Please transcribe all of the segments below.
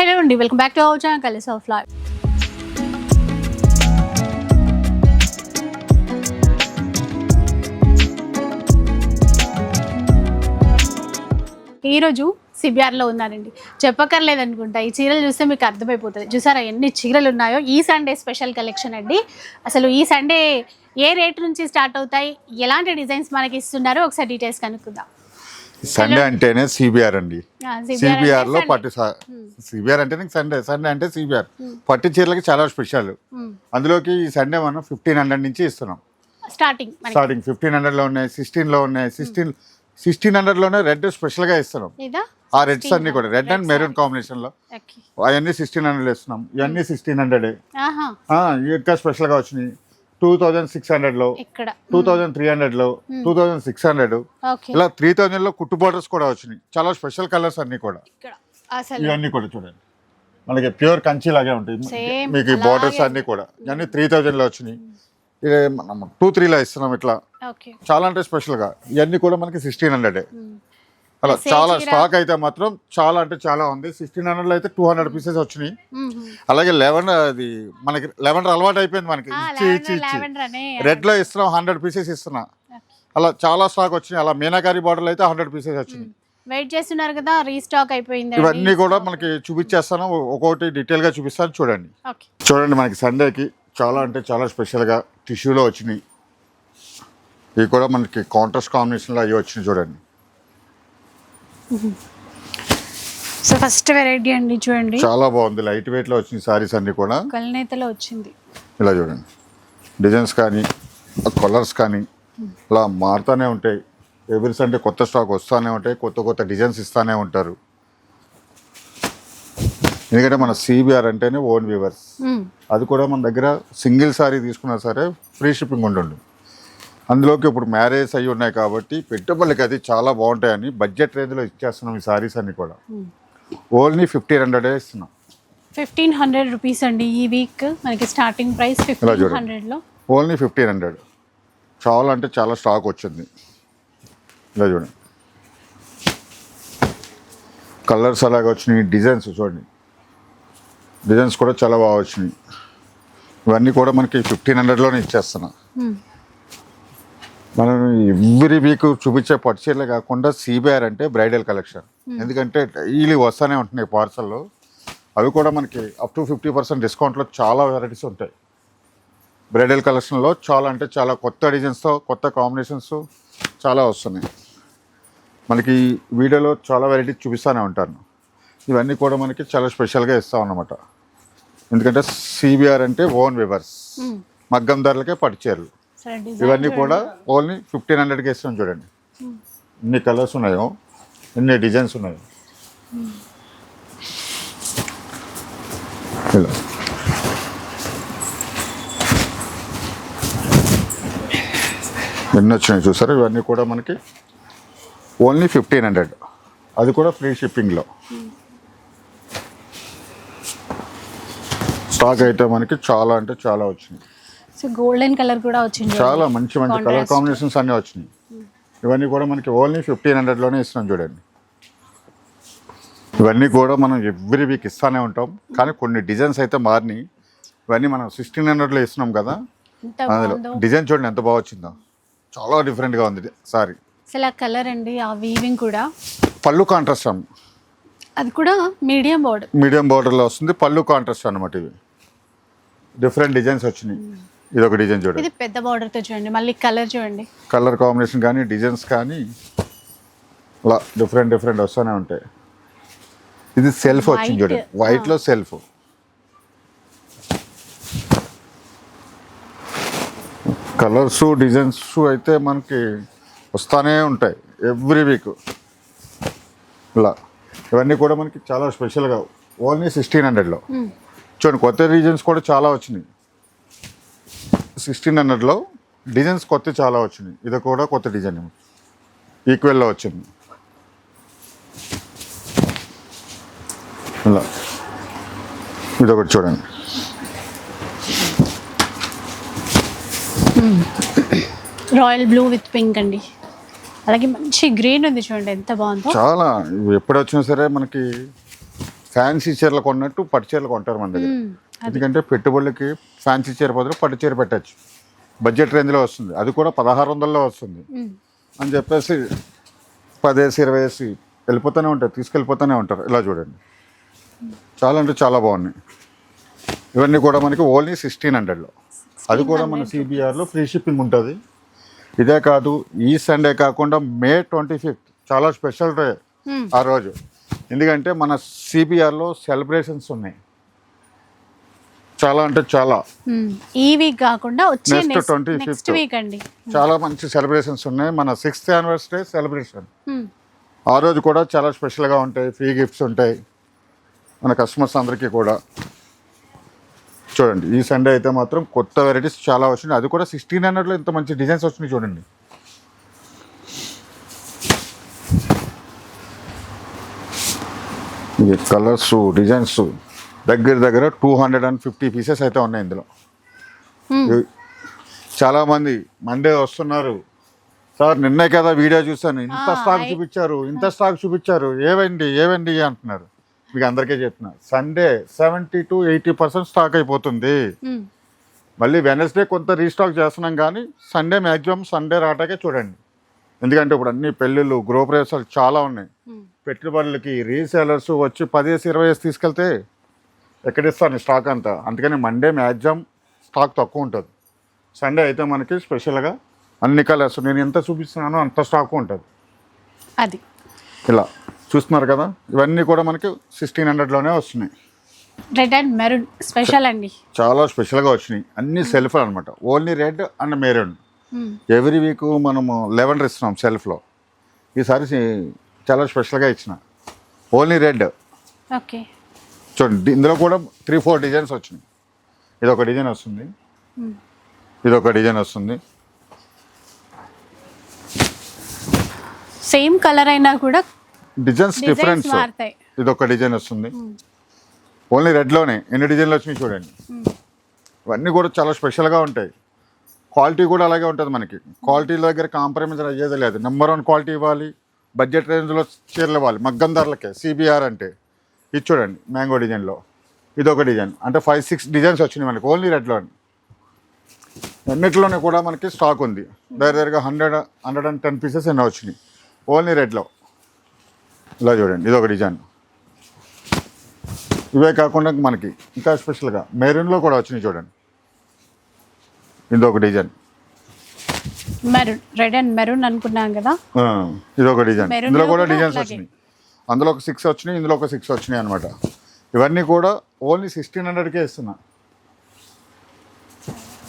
Hello అండి welcome back to our channel కలిసి ఆఫ్ లైవ్ ఈరోజు సిబిఆర్లో ఉన్నానండి. చెప్పక్కర్లేదు అనుకుంటా ఈ చీరలు చూస్తే మీకు అర్థమైపోతుంది. చూసారా ఎన్ని చీరలు ఉన్నాయో? ఈ సండే స్పెషల్ కలెక్షన్ అండి. అసలు ఈ సండే ఏ రేట్ నుంచి స్టార్ట్ అవుతాయి? ఎలాంటి డిజైన్స్ మనకి ఇస్తున్నారో ఒకసారి డీటెయిల్స్ కనుక్కుందాం. సండే అంటేనే సిబిఆర్ అండి. సిబిఆర్లో. పట్టు సిబిఆర్ అంటేనే సండే సండే అంటే సిబిఆర్ పట్టు చీరలకి చాలా స్పెషల్ మ్మ్. అందులోకి ఈ సండే మనం ఫిఫ్టీన్ హండ్రెడ్ నుంచి ఇస్తున్నాం. స్టార్టింగ్ స్టార్టింగ్ ఫిఫ్టీన్ హండ్రెడ్లో ఉన్నాయి సిక్స్టీన్లో ఉన్నాయి సిక్స్టీన్ సిక్స్టీన్ హండ్రెడ్లోనే రెడ్ స్పెషల్గా ఇస్తున్నాం. ఆ రెడ్స్ అన్ని కూడా రెడ్ అండ్ మెరూన్ కాంబినేషన్లో. అవన్నీ సిక్స్టీన్ హండ్రెడ్ ఇస్తున్నాం. ఇవన్నీ సిక్స్టీన్ హండ్రెడ్ ఇంకా స్పెషల్గా వచ్చినాయి. టూ థౌజండ్ సిక్స్ హండ్రెడ్లో టూ థౌజండ్ త్రీ హండ్రెడ్లో టూ థౌజండ్ సిక్స్ హండ్రెడ్ ఇలా త్రీ థౌజండ్లో కుట్టు బోర్డర్స్ కూడా వచ్చినాయి. చాలా స్పెషల్ కలర్స్ అన్ని కూడా. ఇవన్నీ కూడా చూడండి. మనకి ప్యూర్ కంచి లాగే Same, మీకు బార్డర్స్ అన్ని కూడా. ఇవన్నీ త్రీ థౌజండ్లో వచ్చినాయి. ఇది మనం టూ త్రీలో ఇస్తున్నాం ఇట్లా. చాలా అంటే స్పెషల్గా. ఇవన్నీ కూడా మనకి సిక్స్టీన్ హండ్రెడ్ Hmm. అలా చాలా. స్టాక్ అయితే మాత్రం చాలా అంటే చాలా ఉంది. సిక్స్టీన్ హండ్రెడ్ అయితే టూ హండ్రెడ్ పీసెస్ వచ్చినాయి. అలాగే లెవెన్ అది మనకి లెవెన్ అలవాటు అయిపోయింది మనకి. ఇచ్చి ఇచ్చి ఇచ్చి. రెడ్లో ఇస్తున్నాం హండ్రెడ్ పీసెస్ ఇస్తున్నా. అలా చాలా స్టాక్ వచ్చినాయి. అలా మీనాకారి బార్డర్ అయితే హండ్రెడ్ పీసెస్ వచ్చినాయి. వెయిట్ చేస్తున్నారు కదా రీస్టాక్ అయిపోయింది ఇవన్నీ కూడా మనకి చూపించేస్తాను. ఒక్కొక్కటి డీటెయిల్గా చూపిస్తాను. చూడండి. చూడండి మనకి సండేకి చాలా అంటే చాలా స్పెషల్గా టిష్యూలో వచ్చినాయి. ఇవి కూడా మనకి కాంట్రాస్ట్ కాంబినేషన్లో అవి వచ్చినాయి చూడండి. సో ఫస్ట్ వెరైటీ అండి చూడండి. చాలా బాగుంది. లైట్ వెయిట్లో వచ్చినాయి సారీస్ అన్నీ కూడా. కలనేతలో వచ్చింది. ఇలా చూడండి. డిజైన్స్ కానీ కలర్స్ కానీ ఇలా మారుతూనే ఉంటాయి. ఎవ్రీ సండే కొత్త స్టాక్ వస్తూనే ఉంటాయి. కొత్త కొత్త డిజైన్స్ ఇస్తూనే ఉంటారు. ఎందుకంటే మన సిబిఆర్ అంటేనే ఓన్ వ్యూవర్స్. అది కూడా మన దగ్గర సింగిల్ సారీ తీసుకున్నా సరే ఫ్రీ షిప్పింగ్ ఉంటుండు. అందులోకి ఇప్పుడు మ్యారేజ్ అయి ఉన్నాయి కాబట్టి పెట్టుబడులకి అది చాలా బాగుంటాయని బడ్జెట్ రేంజ్లో ఇచ్చేస్తున్నాం ఈ సారీస్ అన్ని కూడా. ఓన్లీ ఫిఫ్టీన్ హండ్రెడే ఇస్తున్నాం. ఫిఫ్టీన్ హండ్రెడ్ రూపీస్ అండి ఈ వీక్. మనకి స్టార్టింగ్ ప్రైస్ ఫిఫ్టీన్. హండ్రెడ్లో. Only fifteen hundred. చాలా అంటే చాలా స్టాక్ వచ్చింది. ఇలా చూడండి. కలర్స్ అలాగే వచ్చినాయి డిజైన్స్ చూడండి. డిజైన్స్ కూడా చాలా బాగా వచ్చినాయి. ఇవన్నీ కూడా మనకి ఫిఫ్టీన్ హండ్రెడ్లోనే ఇచ్చేస్తున్నా. మనం ఎవ్రీ వీక్ చూపించే పట్టు చీరలే కాకుండా సిబిఆర్ అంటే బ్రైడల్ కలెక్షన్ ఎందుకంటే డైలీ వస్తూనే ఉంటున్నాయి పార్సల్లో అవి కూడా మనకి అప్ టు ఫిఫ్టీ పర్సెంట్ డిస్కౌంట్లో చాలా వెరైటీస్ ఉంటాయి. బ్రైడల్ కలెక్షన్లో చాలా అంటే చాలా కొత్త డిజైన్స్తో కొత్త కాంబినేషన్స్ చాలా వస్తున్నాయి. మనకి వీడియోలో చాలా వెరైటీ చూపిస్తూనే ఉంటాను. ఇవన్నీ కూడా మనకి చాలా స్పెషల్గా ఇస్తాం అన్నమాట. ఎందుకంటే సిబిఆర్ అంటే ఓన్ వివర్స్ మగ్గం ధరలకే పట్టుచీరలు. సరే ఇవన్నీ కూడా ఓన్లీ ఫిఫ్టీన్ హండ్రెడ్కి ఇస్తాం చూడండి. ఎన్ని కలర్స్ ఉన్నాయో ఎన్ని డిజైన్స్ ఉన్నాయో. ఇలా. ఎన్ని వచ్చినాయి చూసారా? ఇవన్నీ కూడా మనకి ఓన్లీ ఫిఫ్టీన్ హండ్రెడ్ అది కూడా ఫ్రీ షిప్పింగ్లో స్టాక్ అయితే మనకి చాలా అంటే చాలా వచ్చినాయి సో గోల్డెన్ కలర్ కూడా వచ్చింది. చాలా మంచి మంచి కలర్. కాంబినేషన్స్ అన్నీ వచ్చినాయి. ఇవన్నీ కూడా మనకి ఓన్లీ ఫిఫ్టీన్ హండ్రెడ్లోనే ఇస్తున్నాం చూడండి. ఇవన్నీ కూడా మనం ఎవ్రీ వీక్ ఇస్తానే ఉంటాం. కానీ కొన్ని డిజైన్స్ అయితే మారినాయి. ఇవన్నీ మనం సిక్స్టీన్ హండ్రెడ్లో ఇస్తున్నాం కదా. అందులో డిజైన్ చూడండి ఎంత బాగా వచ్చిందో. చాలా డిఫరెంట్గా ఉంది. సారీ అసలు ఆ కలర్ అండి ఆ వీవింగ్ కూడా. పళ్ళు కాంట్రాస్ట్ అమ్మ. అది కూడా మీడియం బోర్డ్ మీడియం బార్డర్లో వస్తుంది. పళ్ళు కాంట్రాస్ట్ అనమాట ఇవి. డిఫరెంట్ డిజైన్స్ వచ్చినాయి. ఇది ఒక డిజైన్ చూడండి. ఇది పెద్ద border తో చూడండి. మళ్ళీ కలర్ చూడండి. కలర్ కాంబినేషన్ కానీ డిజైన్స్ కానీ అలా డిఫరెంట్ డిఫరెంట్ వస్తూనే ఉంటాయి. ఇది సెల్ఫ్ వచ్చింది. చూడండి. వైట్లో సెల్ఫ్ కలర్స్ డిజైన్స్ అయితే మనకి వస్తానే ఉంటాయి. ఎవ్రీ వీక్ ఇలా. ఇవన్నీ కూడా మనకి చాలా స్పెషల్గా ఓన్లీ సిక్స్టీన్ హండ్రెడ్లో చూడండి కొత్త డిజైన్స్ కూడా చాలా వచ్చినాయి. సిక్స్టీన్ హండ్రెడ్లో డిజైన్స్ కొత్త చాలా వచ్చినాయి. ఇది కూడా కొత్త డిజైన్ ఈక్వెల్లో వచ్చింది. ఇలా. ఇది ఒకటి చూడండి. రాయల్ బ్లూ విత్ పింక్ అండి. అలాగే మంచి గ్రీన్ ఉంది చూడండి ఎంత బాగుందో. చాలా. ఎప్పుడు వచ్చినా సరే మనకి ఫ్యాన్సీ చీరలు కొన్నట్టు పట్టు చీరలు కొంటారు మన దగ్గర. ఎందుకంటే పెట్టుబడులకి ఫ్యాన్సీ చీర బదులు పట్టు చీర పెట్టచ్చు. బడ్జెట్ రేంజ్లో వస్తుంది. అది కూడా పదహారు వందల్లో వస్తుంది. అని చెప్పేసి పదేసి ఇరవై వేసి వెళ్ళిపోతూనే ఉంటారు తీసుకెళ్ళిపోతూనే ఉంటారు. ఇలా చూడండి. చాలా అంటే చాలా బాగున్నాయి. ఇవన్నీ కూడా మనకి ఓన్లీ సిక్స్టీన్ హండ్రెడ్లో. అది కూడా మన సిబిఆర్లో ఫ్రీ షిప్పింగ్ ఉంటుంది. ఇదే కాదు ఈ సండే కాకుండా మే ట్వంటీ ఫిఫ్త్ చాలా స్పెషల్ డే. ఆ రోజు. ఎందుకంటే మన సిబిఆర్లో సెలబ్రేషన్స్ ఉన్నాయి. చాలా అంటే చాలా. ఈ వీక్ కాకుండా నెక్స్ట్ 25th. నెక్స్ట్ వీక్ అండి. చాలా మంచి సెలబ్రేషన్స్ ఉన్నాయి. మన సిక్స్త్ యానివర్సరీ సెలబ్రేషన్. ఆ రోజు కూడా చాలా స్పెషల్గా ఉంటాయి. ఫ్రీ గిఫ్ట్స్ ఉంటాయి. మన కస్టమర్స్ అందరికీ కూడా. చూడండి ఈ సండే అయితే మాత్రం కొత్త వెరైటీస్ చాలా వచ్చినాయి. అది కూడా సిక్స్టీన్ హండ్రెడ్లో ఇంత మంచి డిజైన్స్ వచ్చినాయి చూడండి. ఇది కలర్స్ డిజైన్స్ దగ్గర దగ్గర two hundred and fifty pieces అయితే ఉన్నాయి ఇందులో. ఇవి చాలామంది మండే వస్తున్నారు. సార్ నిన్నే కదా వీడియో చూశాను. ఇంత స్టాక్ చూపించారు ఇంత స్టాక్ చూపించారు. ఏవండి ఏవండి అంటున్నారు. మీకు అందరికీ చెప్తున్నా. Sunday seventy to eighty percent stock అయిపోతుంది. మ్మ్. మళ్ళీ వెనస్డే కొంత రీస్టాక్ చేస్తున్నాం కానీ సండే మ్యాక్సిమం సండే రాటాకే చూడండి. ఎందుకంటే ఇప్పుడు అన్ని పెళ్ళిళ్ళు గృహప్రవేశాలు చాలా ఉన్నాయి. మ్మ్. పెట్టుబడులకి రీసేలర్స్ వచ్చి పదిహేసి ఇరవై వేసి తీసుకెళ్తే ఎక్కడిస్తాను స్టాక్ అంతా? అందుకని మండే మ్యాక్సిమం స్టాక్ తక్కువ ఉంటుంది. సండే అయితే మనకి స్పెషల్గా అన్ని కలర్స్ నేను ఎంత చూపిస్తున్నానో అంత స్టాక్ ఉంటుంది. అది. ఇలా. చూస్తున్నారు కదా? ఇవన్నీ కూడా మనకి సిక్స్టీన్ హండ్రెడ్లోనే వస్తున్నాయి. రెడ్ అండ్ మెరూన్ స్పెషల్ అండి. చాలా స్పెషల్గా వచ్చినాయి. అన్ని సెల్ఫ్ అనమాట only red and maroon. Every week మనము లెవెన్ ఇస్తున్నాం సెల్ఫ్లో ఈసారి చాలా స్పెషల్గా ఇచ్చిన. ఓన్లీ రెడ్ ఓకే చూడండి ఇందులో కూడా త్రీ ఫోర్ డిజైన్స్ వచ్చినాయి. ఇది ఒక డిజైన్ వస్తుంది. ఇది ఒక డిజైన్ వస్తుంది. సేమ్ కలర్ అయినా కూడా డిజైన్స్ డిఫరెన్స్ ఇది ఒక డిజైన్ వస్తుంది. ఓన్లీ రెడ్లోనే ఎన్ని డిజైన్లు వచ్చినాయి చూడండి. మ్మ్. ఇవన్నీ కూడా చాలా స్పెషల్గా ఉంటాయి. క్వాలిటీ కూడా అలాగే ఉంటుంది మనకి. క్వాలిటీ దగ్గర కాంప్రమైజ్ అయ్యేది లేదు. నెంబర్ వన్ క్వాలిటీ ఇవ్వాలి. బడ్జెట్ రేంజ్లో చీరలు ఇవ్వాలి. మగ్గం ధరలకే. సిబిఆర్ అంటే. ఇది చూడండి మ్యాంగో డిజైన్లో. ఇది ఒక డిజైన్. అంటే ఫైవ్ సిక్స్ డిజైన్స్ వచ్చినాయి మనకి ఓన్లీ రెడ్లో అన్నిటిలోనే కూడా మనకి స్టాక్ ఉంది. దగ్గర దగ్గరగా hundred hundred and ten pieces ఎన్నో వచ్చినాయి. ఓన్లీ రెడ్లో ఇలా చూడండి ఇది ఒక డిజైన్. ఇవే కాకుండా మనకి ఇంకా స్పెషల్గా మెరూన్లో కూడా వచ్చినాయి చూడండి. ఇది ఒక design. Maroon red and maroon అనుకున్నాం కదా? ఇది ఒక డిజైన్. ఇందులో కూడా డిజైన్స్. వచ్చినాయి. అందులో ఒక సిక్స్ వచ్చినాయి ఇందులో ఒక సిక్స్ వచ్చినాయి అనమాట ఇవన్నీ కూడా ఓన్లీ సిక్స్టీన్ హండ్రెడ్కే ఇస్తున్నా.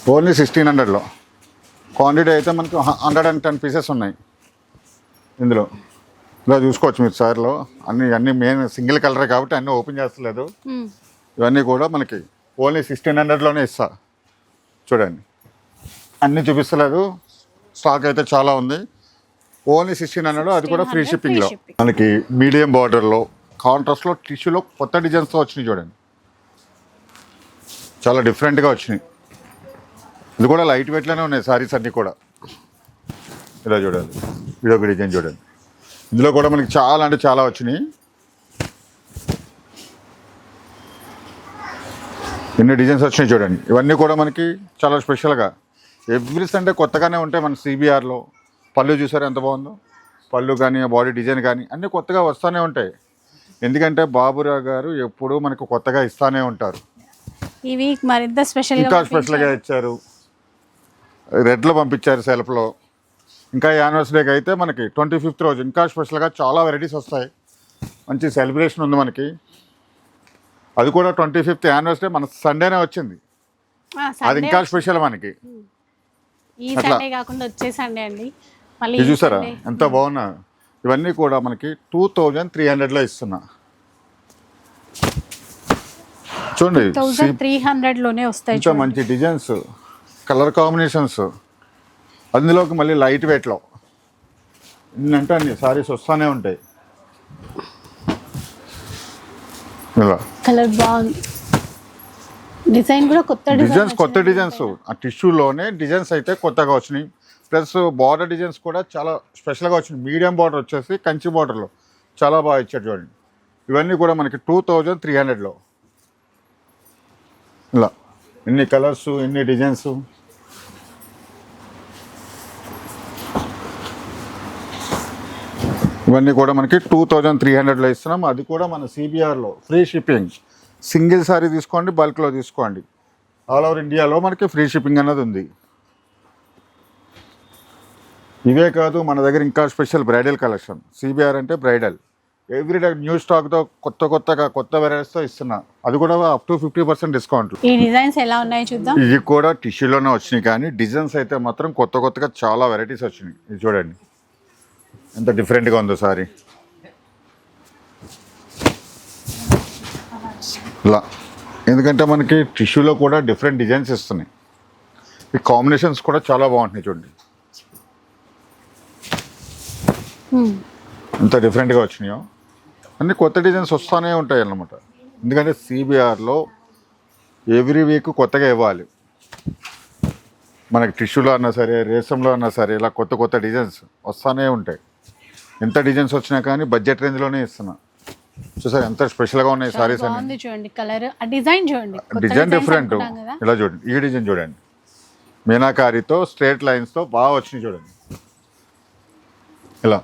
ఓన్లీ సిక్స్టీన్ హండ్రెడ్లో క్వాంటిటీ అయితే మనకి హండ్రెడ్ అండ్ టెన్ పీసెస్ ఉన్నాయి. ఇందులో. ఇలా చూసుకోవచ్చు మీరు సార్లో. అన్ని అన్ని మెయిన్ సింగిల్ కలరే కాబట్టి అన్నీ ఓపెన్ చేస్తలేదు. మ్మ్. ఇవన్నీ కూడా మనకి ఓన్లీ సిక్స్టీన్ హండ్రెడ్లోనే ఇస్తా. చూడండి. అన్నీ చూపిస్తలేదు. స్టాక్ అయితే చాలా ఉంది. ఓన్లీ సిక్స్టీన్ హండ్రెడ్ అది కూడా ఫ్రీ 1600 షిప్పింగ్లో. మనకి మీడియం బార్డర్లో కాంట్రాస్ట్లో టిష్యూలో కొత్త డిజైన్స్తో వచ్చినాయి చూడండి. చాలా డిఫరెంట్గా వచ్చినాయి. ఇది కూడా లైట్ వెయిట్లోనే ఉన్నాయి సారీస్ అన్నీ కూడా. ఇలా చూడాలి ఇది ఒక డిజైన్ చూడండి. ఇందులో కూడా మనకి చాలా అంటే చాలా వచ్చినాయి. ఎన్ని డిజైన్స్ వచ్చినాయి చూడండి. ఇవన్నీ కూడా మనకి చాలా స్పెషల్గా. ఎవ్రీ సండే కొత్తగానే ఉంటాయి మన సిబిఆర్లో. పళ్ళు చూసారు ఎంత బాగుందో? పళ్ళు కానీ బాడీ డిజైన్ కానీ అన్నీ కొత్తగా వస్తూనే ఉంటాయి. ఎందుకంటే బాబురావు గారు ఎప్పుడూ మనకు కొత్తగా ఇస్తానే ఉంటారు. ఈ వీక్ మరింత స్పెషల్ ఇంకా స్పెషల్గా ఇచ్చారు. రెడ్లో పంపించారు సెల్ఫ్లో. ఇంకా యానివర్సరీకి అయితే మనకి ట్వంటీ ఫిఫ్త్ రోజు ఇంకా స్పెషల్గా చాలా వెరైటీస్ వస్తాయి. మంచి సెలబ్రేషన్ ఉంది మనకి. అది కూడా ట్వంటీ ఫిఫ్త్ యానివర్సరీ మన సండేనే వచ్చింది. అది ఇంకా స్పెషల్ మనకి. ఈ. సండే కాకుండా వచ్చే సండే అండి. ఇది చూసారా. ఎంత బాగున్నా. ఇవన్నీ కూడా మనకి టూ థౌజండ్ త్రీ హండ్రెడ్లో ఇస్తున్నా. చూడండి త్రీ హండ్రెడ్లోనే వస్తాయి ఇంకా. మంచి డిజైన్స్ కలర్ కాంబినేషన్స్ అందులోకి మళ్ళీ లైట్ వెయిట్లో అంటే అన్ని సారీస్ వస్తూనే ఉంటాయి. ఇలా. కలర్ బాగుంది డిజైన్ కూడా కొత్త డిజైన్స్ కొత్త. డిజైన్స్ ఆ టిష్యూలోనే డిజైన్స్ అయితే కొత్తగా వచ్చినాయి. ప్లస్ బార్డర్ డిజైన్స్ కూడా చాలా స్పెషల్గా వచ్చింది. మీడియం బార్డర్ వచ్చేసి కంచి బార్డర్లో చాలా బాగా ఇచ్చాడు చూడండి. ఇవన్నీ కూడా మనకి టూ థౌజండ్ త్రీ హండ్రెడ్లో. ఇలా ఎన్ని కలర్స్ ఎన్ని డిజైన్స్. ఇవన్నీ కూడా మనకి టూ థౌజండ్ త్రీ హండ్రెడ్లో ఇస్తున్నాం. అది కూడా మన సిబిఆర్లో ఫ్రీ షిప్పింగ్. సింగిల్ సారీ తీసుకోండి బల్క్లో తీసుకోండి. ఆల్ ఓవర్ ఇండియాలో మనకి ఫ్రీ షిప్పింగ్ అన్నది ఉంది. ఇవే కాదు మన దగ్గర ఇంకా స్పెషల్ బ్రైడల్ కలెక్షన్. సిబిఆర్ అంటే బ్రైడల్. ఎవ్రీడే న్యూ స్టాక్తో కొత్త కొత్తగా కొత్త వెరైటీస్తో ఇస్తున్నా. అది కూడా up to fifty percent discount ఈ డిజైన్స్ ఎలా ఉన్నాయో చూద్దాం. ఇవి కూడా టిష్యూలోనే వచ్చినాయి కానీ డిజైన్స్ అయితే మాత్రం కొత్త కొత్తగా చాలా వెరైటీస్ వచ్చినాయి. ఇది చూడండి. ఎంత డిఫరెంట్గా ఉందో సారీ. ఇలా ఎందుకంటే మనకి టిష్యూలో కూడా డిఫరెంట్ డిజైన్స్ ఇస్తున్నాయి. ఈ కాంబినేషన్స్ కూడా చాలా బాగుంటున్నాయి చూడండి. ఎంత డిఫరెంట్గా వచ్చినాయో. అన్ని కొత్త డిజైన్స్ వస్తూనే ఉంటాయి అన్నమాట. ఎందుకంటే సిబిఆర్లో ఎవ్రీ వీక్ కొత్తగా ఇవ్వాలి. మనకి టిష్యూలో అన్నా సరే రేసంలో అన్నా సరే ఇలా కొత్త కొత్త డిజైన్స్ వస్తూనే ఉంటాయి. ఎంత డిజైన్స్ వచ్చినా కానీ బడ్జెట్ రేంజ్లోనే ఇస్తున్నా. చూసారు ఎంత స్పెషల్గా ఉన్నాయి సారీస్ అన్ని? బాగుంది చూడండి కలర్ ఆ డిజైన్ చూడండి డిజైన్ డిఫరెంట్ ఇలా చూడండి ఈ డిజైన్ చూడండి. మీనాకారితో స్ట్రేట్ లైన్స్తో బాగా వచ్చినాయి చూడండి. ఇలా.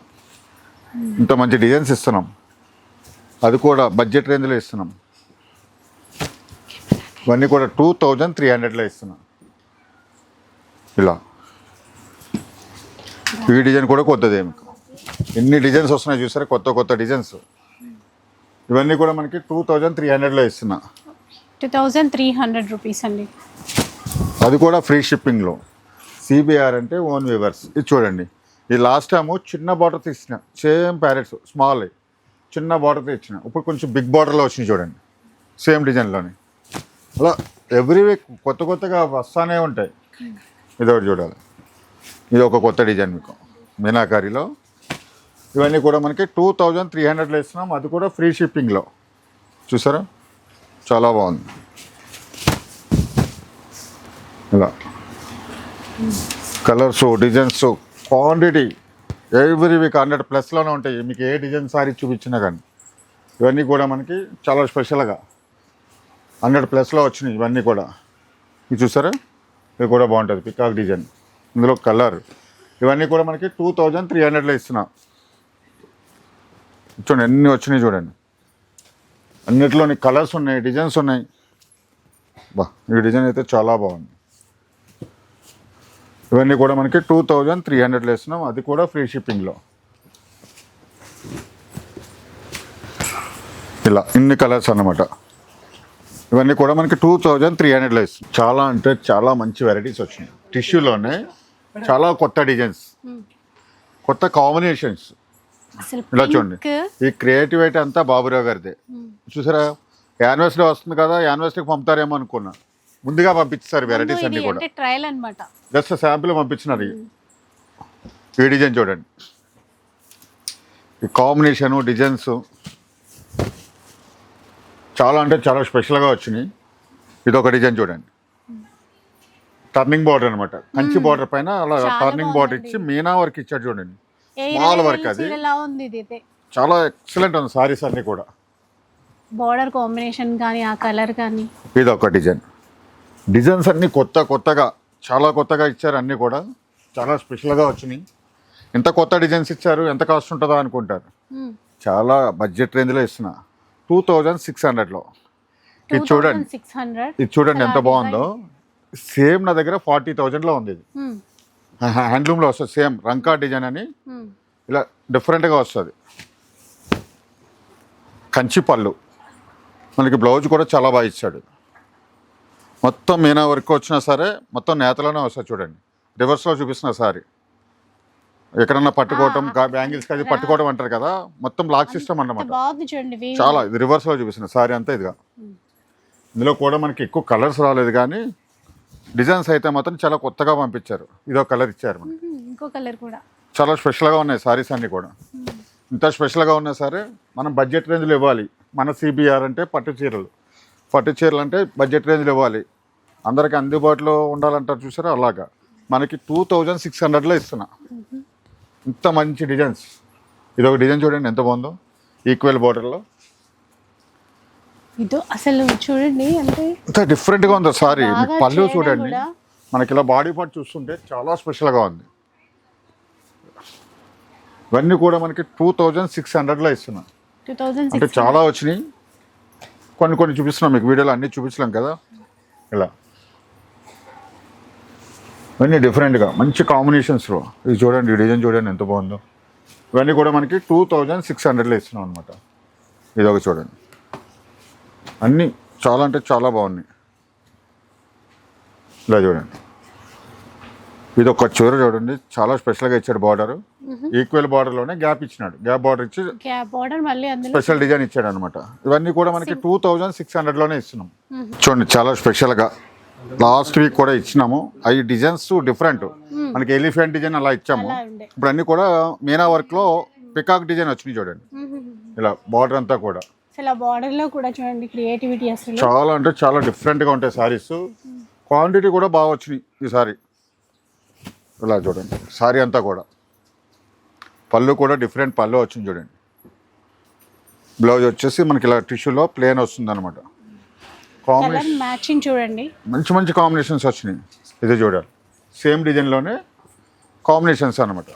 ఇంత మంచి డిజైన్స్ ఇస్తున్నాం. అది కూడా బడ్జెట్ రేంజ్లో ఇస్తున్నాం. ఇవన్నీ కూడా టూ థౌజండ్ త్రీ హండ్రెడ్లో ఇస్తున్నాం. ఇలా. ఈ డిజైన్ కూడా కొత్తదే మీకు. ఎన్ని డిజైన్స్ వస్తున్నాయి చూసారా? కొత్త కొత్త డిజైన్స్. ఇవన్నీ కూడా మనకి టూ థౌజండ్ త్రీ హండ్రెడ్లో ఇస్తున్నా. Two thousand three hundred rupees అండి. అది కూడా ఫ్రీ షిప్పింగ్లో సిబిఆర్ అంటే ఓన్ వివర్స్ ఇది చూడండి. ఈ లాస్ట్ టైము చిన్న బార్డర్ తీసిన. సేమ్ ప్యారెట్స్ స్మాల్ చిన్న బార్డర్ తెచ్చిన ఇప్పుడు కొంచెం బిగ్ బార్డర్లో వచ్చినాయి చూడండి. సేమ్ డిజైన్లోని అలా ఎవ్రీ వీక్ కొత్త కొత్తగా వస్తానే ఉంటాయి. ఇది ఒకటి చూడాలి. ఇది ఒక కొత్త డిజైన్ మీకు. మీనాకారిలో. ఇవన్నీ కూడా మనకి టూ థౌజండ్ త్రీ హండ్రెడ్లో ఇస్తున్నాం. అది కూడా ఫ్రీ షిప్పింగ్లో చూసారా? చాలా బాగుంది. ఇలా. Colours designs quantity every week hundred ప్లస్లోనే ఉంటాయి. మీకు ఏ డిజైన్ సారీ చూపించినా కానీ. ఇవన్నీ కూడా మనకి చాలా స్పెషల్గా హండ్రెడ్ ప్లస్లో వచ్చినాయి ఇవన్నీ కూడా. ఇది చూసారా? ఇది కూడా బాగుంటుంది పికాక్ డిజైన్ ఇందులో కలర్ ఇవన్నీ కూడా మనకి టూ థౌజండ్ త్రీ హండ్రెడ్లో ఇస్తున్నా. చూడండి అన్నీ వచ్చినాయి చూడండి. అన్నిట్లోని కలర్స్ ఉన్నాయి డిజైన్స్ ఉన్నాయి. బా ఈ డిజైన్ అయితే చాలా బాగుంది. ఇవన్నీ కూడా మనకి టూ థౌజండ్ త్రీ హండ్రెడ్లో ఇస్తున్నాం అది కూడా ఫ్రీ షిప్పింగ్లో ఇలా ఇన్ని కలర్స్ అన్నమాట. ఇవన్నీ కూడా మనకి టూ థౌజండ్ త్రీ హండ్రెడ్లో ఇస్తుంది చాలా అంటే చాలా మంచి వెరైటీస్ వచ్చినాయి. టిష్యూలోనే చాలా కొత్త డిజైన్స్ కొత్త కాంబినేషన్స్. ఇలా చూడండి. ఈ క్రియేటివిటీ అంతా బాబురావు గారిదే. Hmm. చూసారా? యానివర్సరీ వస్తుంది కదా యానివర్సరీకి పంపుతారేమో అనుకున్నా. ముందుగా పంపించారు వెరైటీస్ అన్ని కూడా. ట్రయల్ అన్నమాట. జస్ట్ శాంపిల్ పంపించినారు. ఈ డిజైన్ చూడండి. ఈ కాంబినేషను డిజైన్స్ చాలా అంటే చాలా స్పెషల్గా వచ్చినాయి. ఇది ఒక డిజైన్ చూడంండి. టర్నింగ్ బార్డర్ అనమాట కంచి బార్డర్ పైన అలా టర్నింగ్ బార్డర్. ఇచ్చి మీనా వర్క్ ఇచ్చాడు చూడండి. Small work అది. చాలా ఎక్సలెంట్ ఉంది సారీస్ అన్నీ కూడా. బార్డర్ కాంబినేషన్ కానీ ఆ కలర్ కానీ. ఇది ఒక డిజైన్. డిజైన్స్ అన్నీ కొత్త కొత్తగా చాలా కొత్తగా ఇచ్చారు అన్నీ కూడా. చాలా స్పెషల్గా వచ్చినాయి. ఎంత కొత్త డిజైన్స్ ఇచ్చారు ఎంత కాస్ట్ ఉంటుందో అనుకుంటారు. చాలా బడ్జెట్ రేంజ్లో ఇస్తున్నా. టూ థౌజండ్ సిక్స్ హండ్రెడ్లో. ఇది చూడండి. Six hundred. ఇది చూడండి ఎంత బాగుందో. సేమ్ నా దగ్గర ఫార్టీ థౌజండ్లో ఉంది ఇది. హ్యాండ్లూమ్లో వస్తుంది సేమ్ రంకా డిజైన్ అని. ఇలా డిఫరెంట్గా వస్తుంది. కంచి పళ్ళు. మనకి బ్లౌజ్ కూడా చాలా బాగా ఇచ్చాడు. మొత్తం మీనా వర్క్ వచ్చినా సరే మొత్తం నేతలోనే వస్తుంది చూడండి. రివర్స్లో చూపిస్తున్న సారీ. ఎక్కడన్నా పట్టుకోవటం బ్యాంగిల్స్కి అది పట్టుకోవడం అంటారు కదా మొత్తం లాక్ సిస్టమ్ అన్నమాట. చాలా ఇది రివర్స్లో చూపిస్తున్న సారీ అంతా ఇదిగా. ఇందులో కూడా మనకి ఎక్కువ కలర్స్ రాలేదు కానీ డిజైన్స్ అయితే మాత్రం చాలా కొత్తగా పంపించారు. ఇదో కలర్ ఇచ్చారు మనకి. ఇంకో కలర్ కూడా. చాలా స్పెషల్గా ఉన్నాయి సారీస్ అన్నీ కూడా. ఇంత స్పెషల్గా ఉన్నా సరే మనం బడ్జెట్ రేంజ్లో ఇవ్వాలి. మన సిబిఆర్ అంటే పట్టు చీరలు. పట్టు చీరలు అంటే బడ్జెట్ రేంజ్లో ఇవ్వాలి. అందరికీ అందుబాటులో ఉండాలంటారు చూసారా? అలాగా. మనకి టూ థౌజండ్ సిక్స్ హండ్రెడ్లో ఇస్తున్నా. ఇంత మంచి డిజైన్స్ ఇది ఒక డిజైన్ చూడండి ఎంత బాగుందో. ఈక్వల్ బార్డర్లో ఇదో అసలు చూడండి అంటే ఇంత డిఫరెంట్గా ఉంది సారీ పళ్ళు చూడండి. మనకి ఇలా బాడీ పార్ట్ చూస్తుంటే చాలా స్పెషల్గా ఉంది. ఇవన్నీ కూడా మనకి టూ థౌజండ్ సిక్స్ హండ్రెడ్లో ఇస్తున్నాం. అంటే చాలా వచ్చినాయి. కొన్ని కొన్ని చూపిస్తున్నాం మీకు వీడియోలో అన్నీ చూపించలేం కదా. ఇలా. ఇవన్నీ డిఫరెంట్గా మంచి కాంబినేషన్స్లో ఇది చూడండి ఈ డిజైన్ చూడండి ఎంత బాగుందో. ఇవన్నీ కూడా మనకి టూ థౌజండ్ సిక్స్ హండ్రెడ్లో ఇస్తున్నాం అనమాట ఇది ఒక చూడండి. అన్నీ చాలా అంటే చాలా బాగున్నాయి. ఇలా చూడండి. ఇది ఒక చీర చూడండి. చాలా స్పెషల్గా ఇచ్చాడు బార్డర్ ఈక్వల్ బార్డర్లోనే గ్యాప్ ఇచ్చినాడు. గ్యాప్ బార్డర్ ఇచ్చి బార్డర్ మళ్ళీ స్పెషల్ డిజైన్ ఇచ్చాడు అనమాట ఇవన్నీ కూడా మనకి టూ థౌజండ్ సిక్స్ హండ్రెడ్లోనే ఇస్తున్నాం. చూడండి చాలా స్పెషల్గా లాస్ట్ వీక్ కూడా ఇచ్చినాము. అవి డిజైన్స్ డిఫరెంట్. మనకి ఎలిఫెంట్ డిజైన్ అలా ఇచ్చాము. ఇప్పుడు అన్ని కూడా మీనా వర్క్లో పికాక్ డిజైన్ వచ్చినాయి చూడండి. ఇలా బార్డర్ అంతా కూడా. అసలు ఆ బార్డర్లో కూడా చూడండి క్రియేటివిటీ అసలు. చాలా అంటే చాలా డిఫరెంట్గా ఉంటాయి సారీస్ క్వాంటిటీ కూడా బాగా వచ్చినాయి ఈ సారీ ఇలా చూడండి. సారీ అంతా కూడా. పళ్ళు కూడా డిఫరెంట్ పళ్ళు వచ్చింది చూడండి. బ్లౌజ్ వచ్చేసి మనకి ఇలా టిష్యూలో ప్లేన్ వస్తుంది అనమాట కలర్ మ్యాచింగ్ చూడండి. మంచి మంచి కాంబినేషన్స్ వచ్చినాయి. ఇది చూడాలి సేమ్ డిజైన్లోనే కాంబినేషన్స్ అనమాట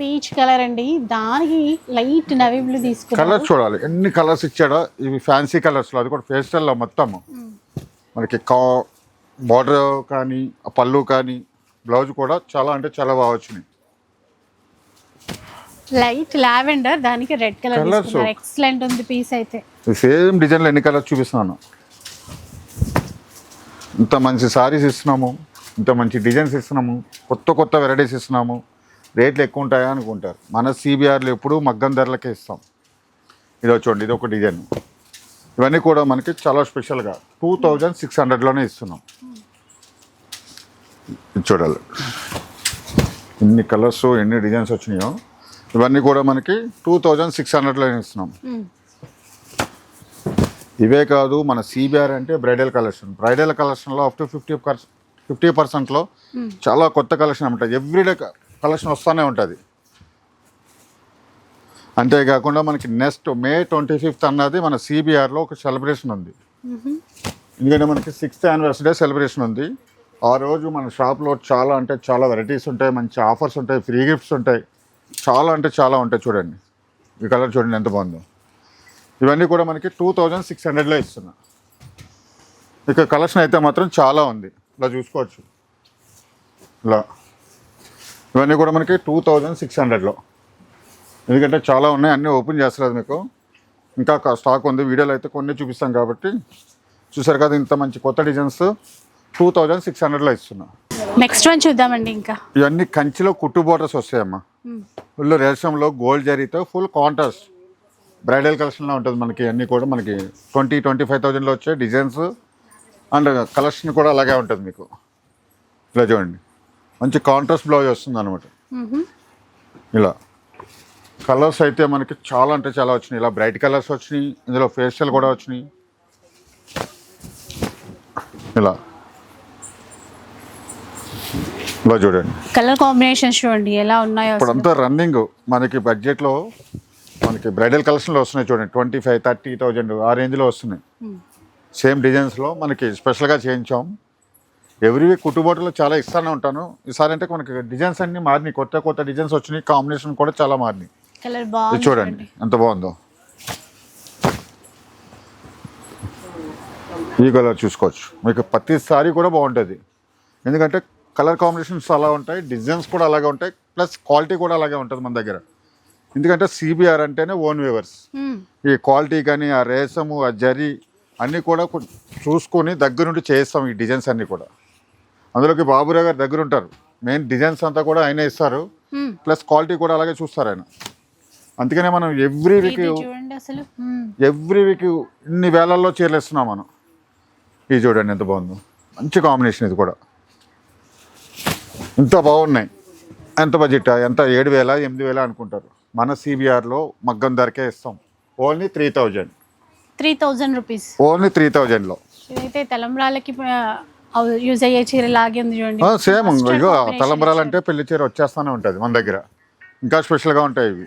పీచ్ కలర్ అండి. దానికి లైట్ నవీ బ్లూ తీసుకున్నారు కలర్స్ చూడాలి. ఎన్ని కలర్స్ ఇచ్చాడో ఇవి ఫ్యాన్సీ కలర్స్లో అది కూడా పేస్టల్లో మొత్తం. మనకి కా బార్డర్ కానీ ఆ పళ్ళు కానీ బ్లౌజ్ కూడా చాలా అంటే చాలా బాగా వచ్చినాయి. లైట్ లావెండర్ దానికి రెడ్ కలర్ ఎక్సలెంట్ ఉంది పీస్ అయితే. సేమ్ డిజైన్లో ఎన్ని కలర్స్ చూపిస్తున్నాను. ఇంత మంచి సారీస్ ఇస్తున్నాము ఇంత మంచి డిజైన్స్ ఇస్తున్నాము కొత్త కొత్త వెరైటీస్ ఇస్తున్నాము రేట్లు ఎక్కువ ఉంటాయా అనుకుంటారు. మన సిబిఆర్లు ఎప్పుడు మగ్గం ధరలకే ఇస్తాం. ఇది చూడండి ఇది ఒక డిజైన్. ఇవన్నీ కూడా మనకి చాలా స్పెషల్గా టూ థౌజండ్ సిక్స్ హండ్రెడ్లోనే ఇస్తున్నాం. ఇది చూడాలి. ఎన్ని కలర్స్ ఎన్ని డిజైన్స్ వచ్చినాయో ఇవన్నీ కూడా మనకి టూ థౌజండ్ సిక్స్ హండ్రెడ్లోనే ఇస్తున్నాం. ఇవే కాదు మన సిబిఆర్ అంటే బ్రైడల్ కలెక్షన్ బ్రైడల్ కలెక్షన్లో అప్ టు ఫిఫ్టీ ఫిఫ్టీ పర్సెంట్లో చాలా కొత్త కలెక్షన్ అనమాట ఎవ్రీడే కలెక్షన్ వస్తూనే ఉంటుంది. అంతేకాకుండా మనకి నెక్స్ట్ మే ట్వంటీ ఫిఫ్త్ అన్నది మన సిబిఆర్లో ఒక సెలబ్రేషన్ ఉంది. ఎందుకంటే మనకి సిక్స్త్ యానివర్సరీ సెలబ్రేషన్ ఉంది. ఆ రోజు మన షాప్లో చాలా అంటే చాలా వెరైటీస్ ఉంటాయి మంచి ఆఫర్స్ ఉంటాయి ఫ్రీ గిఫ్ట్స్ ఉంటాయి. చాలా అంటే చాలా ఉంటాయి చూడండి. ఈ కలర్ చూడండి ఎంత బాగుందో. ఇవన్నీ కూడా మనకి టూ థౌజండ్ సిక్స్ హండ్రెడ్లో ఇస్తున్నా. ఇక కలెక్షన్ అయితే మాత్రం చాలా ఉంది. ఇలా చూసుకోవచ్చు. ఇలా. ఇవన్నీ కూడా మనకి టూ థౌజండ్ సిక్స్ హండ్రెడ్లో. ఎందుకంటే చాలా ఉన్నాయి అన్నీ ఓపెన్ చేస్తలేదు మీకు. ఇంకా స్టాక్ ఉంది. వీడియోలో అయితే కొన్ని చూపిస్తాం కాబట్టి. చూసారు కదా ఇంత మంచి కొత్త డిజైన్స్. టూ థౌజండ్ సిక్స్ హండ్రెడ్లో ఇస్తున్నా. నెక్స్ట్ వన్ చూద్దామండి ఇంకా. ఇవన్నీ కంచిలో కుట్టు బోర్డర్స్ వస్తాయమ్మా. ఫుల్ రేషంలో గోల్డ్ జరీతో ఫుల్ కాంట్రాస్ట్. బ్రైడల్ కలెక్షన్లో ఉంటుంది మనకి అన్నీ కూడా. మనకి ట్వంటీ ట్వంటీ ఫైవ్ థౌజండ్లో వచ్చే డిజైన్స్ అండ్ కలెక్షన్ కూడా అలాగే ఉంటుంది మీకు. ఇలా చూడండి. మంచి కాంట్రాస్ట్ బ్లౌజ్ వస్తుంది అనమాట ఇలా. కలర్స్ అయితే మనకి చాలా అంటే చాలా వచ్చినాయి. ఇలా బ్రైట్ కలర్స్ వచ్చినాయి. ఇందులో ఫేషియల్ కూడా వచ్చినాయి. ఇలా. ఇలా చూడండి. కలర్ కాంబినేషన్స్ చూడండి ఎలా ఉన్నాయో ఇప్పుడు. అంతా రన్నింగ్ మనకి బడ్జెట్లో మనకి బ్రైడల్ కలెక్షన్లో వస్తున్నాయి చూడండి. ట్వంటీ ఫైవ్ థర్టీ థౌజండ్ ఆ రేంజ్లో వస్తున్నాయి. సేమ్ డిజైన్స్లో మనకి స్పెషల్గా చేయించాం. ఎవ్రీ వీక్ కుట్టుబాటులో చాలా ఇస్తానే ఉంటాను. ఈసారి అంటే మనకి డిజైన్స్ అన్నీ మారినాయి. కొత్త కొత్త డిజైన్స్ వచ్చినాయి. కాంబినేషన్ కూడా చాలా మారినాయి. ఇది చూడండి. ఎంత బాగుందో. ఈ కలర్ చూసుకోవచ్చు. మీకు ప్రతి సారీ కూడా బాగుంటుంది. ఎందుకంటే కలర్ కాంబినేషన్స్ అలా ఉంటాయి. డిజైన్స్ కూడా అలాగే ఉంటాయి. ప్లస్ క్వాలిటీ కూడా అలాగే ఉంటుంది మన దగ్గర. ఎందుకంటే సిబిఆర్ అంటేనే ఓన్ వేవర్స్ మ్మ్. ఈ క్వాలిటీ కానీ ఆ రేసము ఆ జరీ అన్నీ కూడా చూసుకొని దగ్గర నుండి చేస్తాం ఈ డిజైన్స్ అన్నీ కూడా. అందులోకి బాబురావు గారు దగ్గర ఉంటారు. మెయిన్ డిజైన్స్ అంతా కూడా ఆయనే ఇస్తారు. ప్లస్ క్వాలిటీ కూడా అలాగే చూస్తారు ఆయన. అందుకనే మనం ఎవ్రీ వీక్. ఎవ్రీ వీక్ ఇన్ని వేలల్లో చీరలు ఇస్తున్నాం మనం. ఇది చూడండి ఎంత బాగుందో. మంచి కాంబినేషన్ ఇది కూడా. ఇంత బాగున్నాయి. ఎంత బడ్జెట్ ఎంత ఏడు వేల ఎనిమిది వేల అనుకుంటారు. మన సిబిఆర్లో మగ్గం ధరకే ఇస్తాం. Only three thousand three thousand rupees. Only three థౌజండ్లో ఇదైతే తలంబ్రాలకి యూజ్ అయ్యే చీర లాగే ఉంది చూడండి. సేమ్ ఇగో తలంబరాలు. అంటే పెళ్ళి చీర వచ్చేస్తూనే ఉంటుంది మన దగ్గర. ఇంకా స్పెషల్గా ఉంటాయి ఇవి.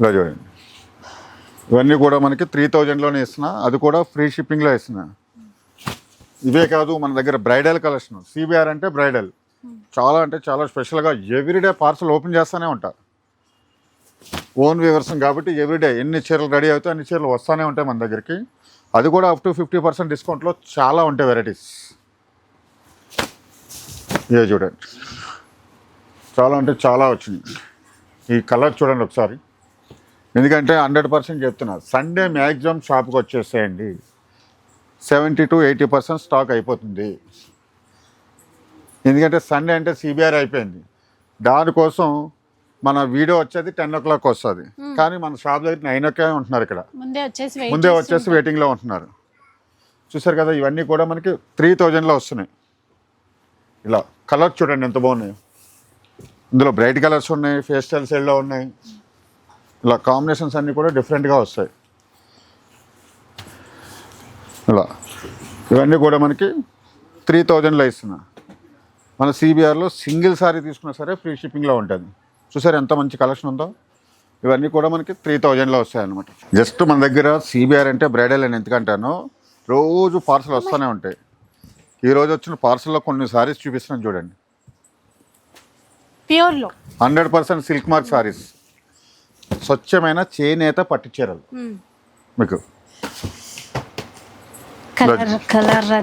ఇలా చూడండి. ఇవన్నీ కూడా మనకి త్రీ థౌజండ్లోనే ఇస్తున్నా. అది కూడా ఫ్రీ షిప్పింగ్లో ఇస్తున్నా. ఇవే కాదు మన దగ్గర బ్రైడల్ కలెక్షన్ సిబిఆర్ అంటే బ్రైడల్ చాలా అంటే చాలా స్పెషల్గా ఎవ్రీడే పార్సల్ ఓపెన్ చేస్తూనే ఉంటా. ఓన్ వివర్సం కాబట్టి ఎవ్రీడే ఎన్ని చీరలు రెడీ అవుతాయి అన్ని చీరలు వస్తూనే ఉంటాయి మన దగ్గరికి. అది కూడా అప్ టు ఫిఫ్టీ పర్సెంట్ డిస్కౌంట్లో చాలా ఉంటాయి వెరైటీస్ ఇదే చూడండి. చాలా అంటే చాలా వచ్చింది. ఈ కలర్ చూడండి ఒకసారి. ఎందుకంటే హండ్రెడ్ పర్సెంట్ చెప్తున్నా సండే మ్యాక్సిమం షాప్కి వచ్చేసేయండి. Seventy to eighty percent stock అయిపోతుంది. ఎందుకంటే సండే అంటే సిబిఆర్ అయిపోయింది. దానికోసం మన వీడియో వచ్చేది టెన్ ఓ క్లాక్ వస్తుంది. కానీ మన షాప్ దగ్గర నైన్ ఓ క్లాక్ ఉంటున్నారు ఇక్కడ. ముందే వచ్చేసి వెయిటింగ్లో ఉంటున్నారు. చూసారు కదా ఇవన్నీ కూడా మనకి త్రీ థౌజండ్లో వస్తున్నాయి. ఇలా కలర్ చూడండి ఎంత బాగున్నాయి. ఇందులో బ్రైట్ కలర్స్ ఉన్నాయి ఫేస్టల్ షేడ్లో ఉన్నాయి. ఇలా కాంబినేషన్స్ అన్నీ కూడా డిఫరెంట్గా వస్తాయి. ఇలా ఇవన్నీ కూడా మనకి త్రీ థౌజండ్లో ఇస్తున్నా మన సిబిఆర్లో సింగిల్ సారీ తీసుకున్నా సరే ఫ్రీ షిప్పింగ్లో ఉంటుంది. చూసారు ఎంత మంచి కలెక్షన్ ఉందో? ఇవన్నీ కూడా మనకి త్రీ థౌజండ్లో వస్తాయి అనమాట జస్ట్ మన దగ్గర సిబిఆర్ అంటే బ్రైడల్ అని ఎందుకంటాను రోజు పార్సల్ వస్తూనే ఉంటాయి. ఈ రోజు వచ్చిన పార్సల్లో కొన్ని సారీస్ చూపిస్తున్నాను చూడండి. ప్యూర్లో hundred percent silk mark saris. స్వచ్ఛమైన చేనేత పట్టు చీరలు. మీకు.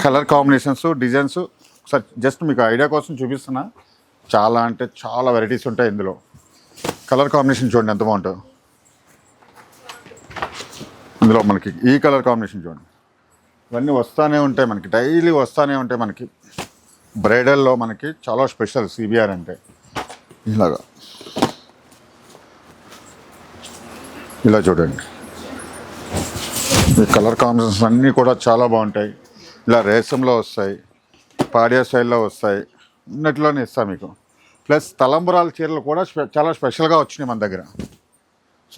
కలర్ కాంబినేషన్స్ డిజైన్స్ జస్ట్ మీకు ఐడియా కోసం చూపిస్తున్నా. చాలా అంటే చాలా వెరైటీస్ ఉంటాయి ఇందులో. కలర్ కాంబినేషన్ చూడండి ఎంత బాగుంటుందో. ఇందులో మనకి ఈ కలర్ కాంబినేషన్ చూడండి. ఇవన్నీ వస్తూనే ఉంటాయి మనకి డైలీ వస్తూనే ఉంటాయి మనకి. బ్రైడల్లో మనకి చాలా స్పెషల్ సిబిఆర్ అంటే. ఇలాగా. ఇలా చూడండి. ఈ కలర్ కాంబినేషన్స్ అన్నీ కూడా చాలా బాగుంటాయి. ఇలా రేసంలో వస్తాయి. పాడియా స్టైల్లో వస్తాయి. అన్నిటిలోనే ఇస్తాం మీకు. ప్లస్ తలంబరాల చీరలు కూడా స్పె చాలా స్పెషల్గా వచ్చినాయి మన దగ్గర.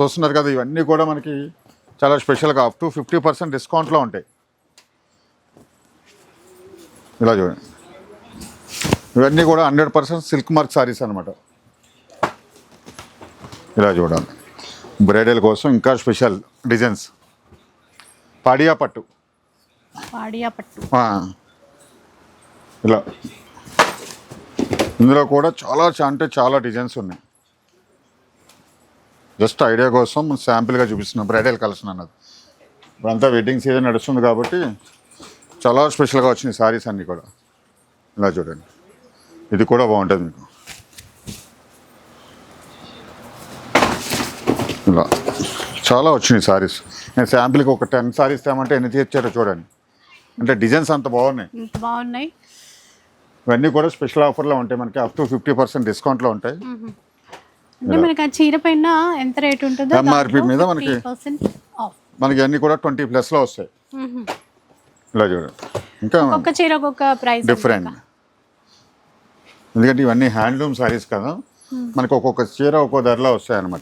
చూస్తున్నారు కదా ఇవన్నీ కూడా మనకి చాలా స్పెషల్గా అప్ టు ఫిఫ్టీ పర్సెంట్ డిస్కౌంట్లో ఉంటాయి. ఇలా చూడండి. ఇవన్నీ కూడా hundred percent silk mark saris అనమాట ఇలా చూడాలి బ్రైడల్ కోసం ఇంకా స్పెషల్ డిజైన్స్. పాడియా పట్టు. పాడియా పట్టు. ఇలా. ఇందులో కూడా చాలా అంటే చాలా డిజైన్స్ ఉన్నాయి. జస్ట్ ఐడియా కోసం శాంపిల్గా చూపిస్తున్నాం. బ్రైడల్ కలెక్షన్ అన్నది. ఇప్పుడంతా వెడ్డింగ్ సీజన్ నడుస్తుంది కాబట్టి చాలా స్పెషల్గా వచ్చినాయి సారీస్ అన్నీ కూడా. ఇలా చూడండి. ఇది కూడా బాగుంటుంది మీకు. ఇలా. చాలా వచ్చినాయి సారీస్. నేను శాంపిల్కి ఒక టెన్ సారీస్ తేమంటే ఎన్ని తీర్చారో చూడండి. అంటే డిజైన్స్ అంత బాగున్నాయి. బాగున్నాయి. ఇవన్నీ కూడా స్పెషల్ ఆఫర్లో ఉంటాయి. మనకి అప్ టు ఫిఫ్టీ పర్సెంట్ డిస్కౌంట్లో ఉంటాయి. అంటే మనకి ఆ చీర పైన ఎంత రేట్ ఉంటుందో MRP మీద మనకి- మనకి అన్నీ కూడా ట్వంటీ ప్లస్లో వస్తాయి. ఇలా చూడండి ఇంకా ఒక్కొక్క చీర ఒక్కొక్క ప్రైస్ డిఫరెంట్ ఎందుకంటే ఇవన్నీ హ్యాండ్లూమ్ సారీస్ కదా. మనకి ఒక్కొక్క చీర ఒక్కో ధరలో వస్తాయి అనమాట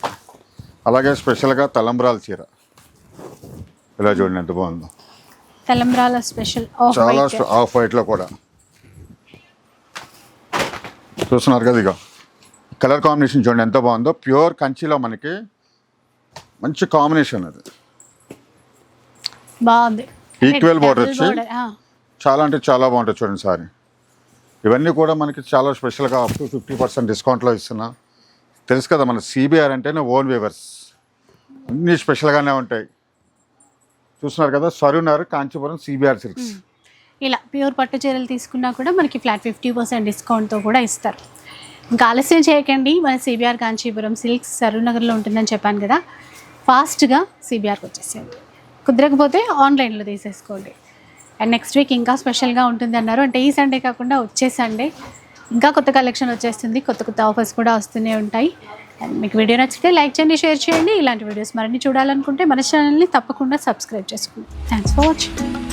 అలాగే స్పెషల్గా తలంబ్రాల చీర. ఇలా చూడండి ఎంత బాగుందో. తెలంబ్రాల స్పెషల్ ఆఫ్ చాలా ఆఫ్ వైట్లో కూడా. చూస్తున్నారు కదా ఇక కలర్ కాంబినేషన్ చూడండి ఎంత బాగుందో. ప్యూర్ కంచిలో మనకి మంచి కాంబినేషన్ అది. బాగుంది. Border Double వచ్చి-. చాలా అంటే చాలా బాగుంటుంది చూడండి సారీ. ఇవన్నీ కూడా మనకి చాలా స్పెషల్గా అప్ టు ఫిఫ్టీ పర్సెంట్ డిస్కౌంట్లో ఇస్తున్నా. తెలుసు కదా మన సిబిఆర్ అంటేనే ఓన్ వేవర్స్ అన్నీ స్పెషల్గానే ఉంటాయి. చూస్తున్నారు కదా సరునార్ కాంచీపురం సిబిఆర్ సిల్క్స్ ఇలా ప్యూర్ పట్టు చీరలు తీసుకున్నా కూడా మనకి ఫ్లాట్ ఫిఫ్టీ పర్సెంట్ డిస్కౌంట్తో కూడా ఇస్తారు. ఇంకా ఆలస్యం చేయకండి. మన సిబిఆర్ కాంచీపురం సిల్క్స్ సరూనగర్లో ఉంటుందని చెప్పాను కదా ఫాస్ట్గా సిబిఆర్కి వచ్చేసేయండి. కుదరకపోతే ఆన్లైన్లో తీసేసుకోండి. అండ్ నెక్స్ట్ వీక్ ఇంకా స్పెషల్గా ఉంటుంది అన్నారు అంటే ఈ సండే కాకుండా వచ్చే సండే ఇంకా కొత్త కలెక్షన్ వచ్చేస్తుంది. కొత్త కొత్త ఆఫర్స్ కూడా వస్తూనే ఉంటాయి. అండ్ మీకు వీడియో నచ్చితే లైక్ చేయండి షేర్ చేయండి. ఇలాంటి వీడియోస్ మరిన్ని చూడాలనుకుంటే మన ఛానల్ని తప్పకుండా సబ్స్క్రైబ్ చేసుకోండి. Thanks for watching.